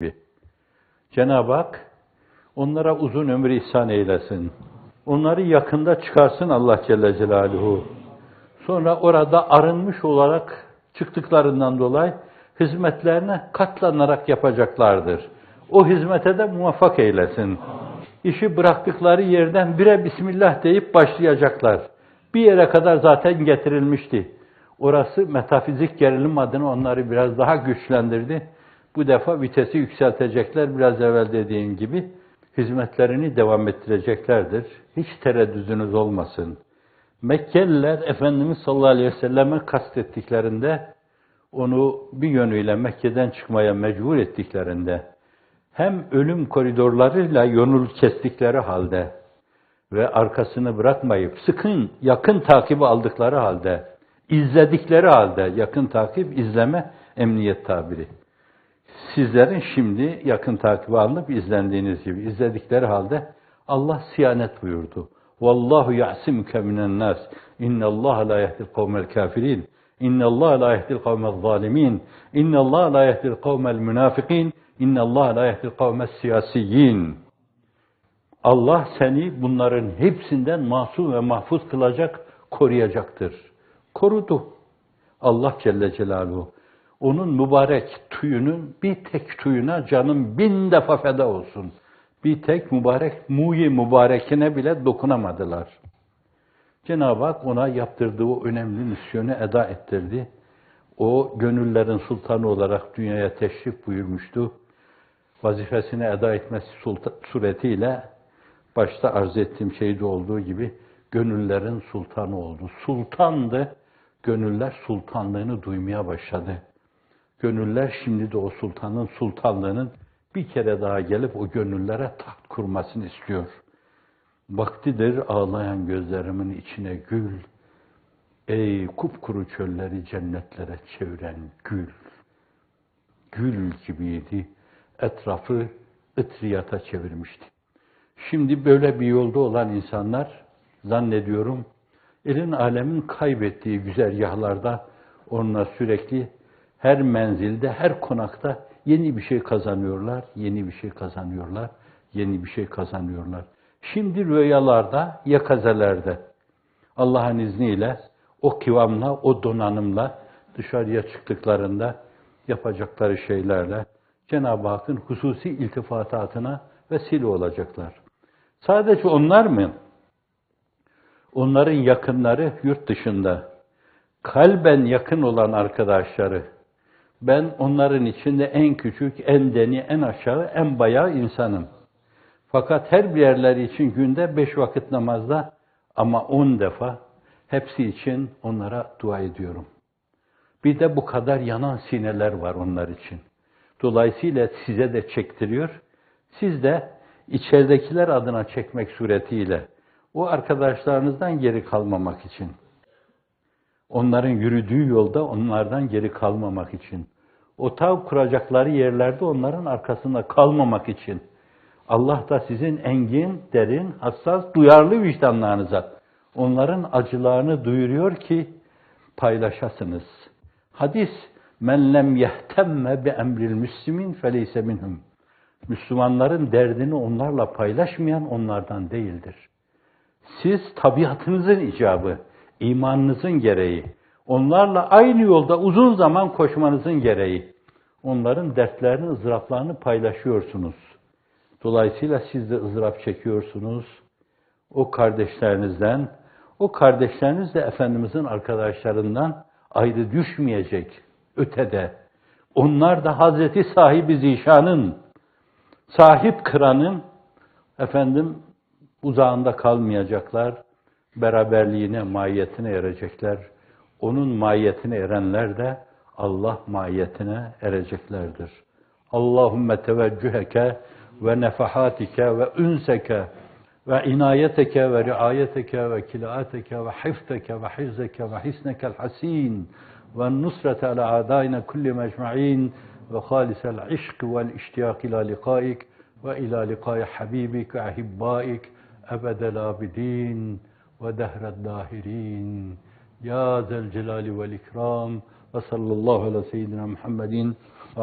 gibi. Cenab-ı Hak onlara uzun ömür ihsan eylesin. Onları yakında çıkarsın Allah Celle Celaluhu. Sonra orada arınmış olarak çıktıklarından dolayı hizmetlerine katlanarak yapacaklardır. O hizmete de muvaffak eylesin. İşi bıraktıkları yerden bire Bismillah deyip başlayacaklar. Bir yere kadar zaten getirilmişti. Orası metafizik gerilim adına onları biraz daha güçlendirdi. Bu defa vitesi yükseltecekler biraz evvel dediğim gibi. Hizmetlerini devam ettireceklerdir. Hiç tereddüdünüz olmasın. Mekkeliler Efendimiz sallallahu aleyhi ve selleme kastettiklerinde onu bir yönüyle Mekke'den çıkmaya mecbur ettiklerinde hem ölüm koridorlarıyla yolunu kestikleri halde ve arkasını bırakmayıp sıkın yakın takibi aldıkları halde izledikleri halde yakın takip izleme emniyet tabiri. Sizlerin şimdi yakın takibi alınıp izlendiğiniz gibi izledikleri halde Allah siyanet buyurdu. Vallahu ya'simuke minen nas. İnnallaha la yehdil kavmel kafirin. İnnallaha la yehdil kavmel zalimin. İnnallaha la yehdil kavmel münafikin. İnnallaha la yehdil kavmel siyasiyin. Allah seni bunların hepsinden masum ve mahfuz kılacak, koruyacaktır. Korudu. Allah Celle Celaluhu. Onun mübarek tüyünün bir tek tüyüne canım bin defa feda olsun. Bir tek mübarek muyi mübarekine bile dokunamadılar. Cenab-ı Hak ona yaptırdığı o önemli misyonu eda ettirdi. O gönüllerin sultanı olarak dünyaya teşrif buyurmuştu. Vazifesini eda etmesi suretiyle başta arz ettiğim şeyde olduğu gibi gönüllerin sultanı oldu. Sultandı, gönüller sultanlığını duymaya başladı. Gönüller şimdi de o sultanın sultanlığının bir kere daha gelip o gönüllere taht kurmasını istiyor. Vaktidir ağlayan gözlerimin içine gül. Ey kupkuru çölleri cennetlere çeviren gül. Gül gibiydi. Etrafı ıtriyata çevirmişti. Şimdi böyle bir yolda olan insanlar zannediyorum elin alemin kaybettiği güzergahlarda onunla sürekli her menzilde, her konakta yeni bir şey kazanıyorlar, yeni bir şey kazanıyorlar, yeni bir şey kazanıyorlar. Şimdi rüyalarda, yakazelerde Allah'ın izniyle o kıvamla, o donanımla dışarıya çıktıklarında yapacakları şeylerle Cenab-ı Hakk'ın hususi iltifatatına vesile olacaklar. Sadece onlar mı? Onların yakınları yurt dışında. Kalben yakın olan arkadaşları. Ben onların içinde en küçük, en deni, en aşağı, en bayağı insanım. Fakat her bir yerleri için günde beş vakit namazda ama on defa hepsi için onlara dua ediyorum. Bir de bu kadar yanan sineler var onlar için. Dolayısıyla size de çektiriyor. Siz de içeridekiler adına çekmek suretiyle o arkadaşlarınızdan geri kalmamak için, onların yürüdüğü yolda onlardan geri kalmamak için, o tav kuracakları yerlerde onların arkasında kalmamak için, Allah da sizin engin, derin, hassas, duyarlı vicdanlarınıza onların acılarını duyuruyor ki paylaşasınız. Hadis, men lem yehtemme bi emril müslimin feleyse minhum. Müslümanların derdini onlarla paylaşmayan onlardan değildir. Siz tabiatınızın icabı, imanınızın gereği, onlarla aynı yolda uzun zaman koşmanızın gereği, onların dertlerini, ızdıraplarını paylaşıyorsunuz. Dolayısıyla siz de ızdırap çekiyorsunuz. O kardeşlerinizden, o kardeşleriniz de Efendimizin arkadaşlarından ayrı düşmeyecek ötede. Onlar da Hazreti sahibi zişanın, sahip kıranın, efendim uzağında kalmayacaklar, beraberliğine, mahiyetine erecekler. Onun mahiyetine erenler de Allah mahiyetine ereceklerdir. Allahümme teveccüheke ve nefahatike ve ünseke ve inayeteke ve riayeteke ve kilaateke ve hifteke ve hizzeke ve hisnekel hasin ve nusrete ala adayna kulli mecma'in ve halisel işk vel iştiyak ila likaik ve ila likai habibik ve ahibbaik ebedel abidin ve dehred dahirin. Ya zel celali vel ikram ve sallallahu ala seyyidina Muhammedin ve